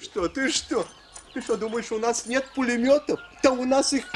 Что, ты что? Ты что, думаешь, у нас нет пулеметов? Да у нас их...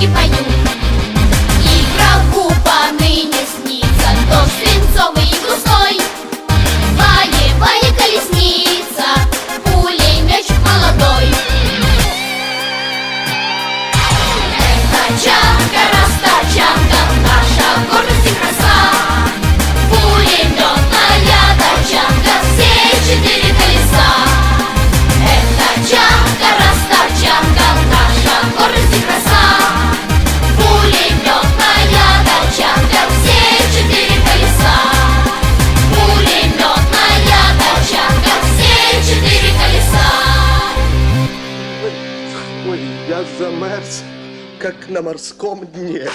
и пою. Ой, я замерз, как на морском дне.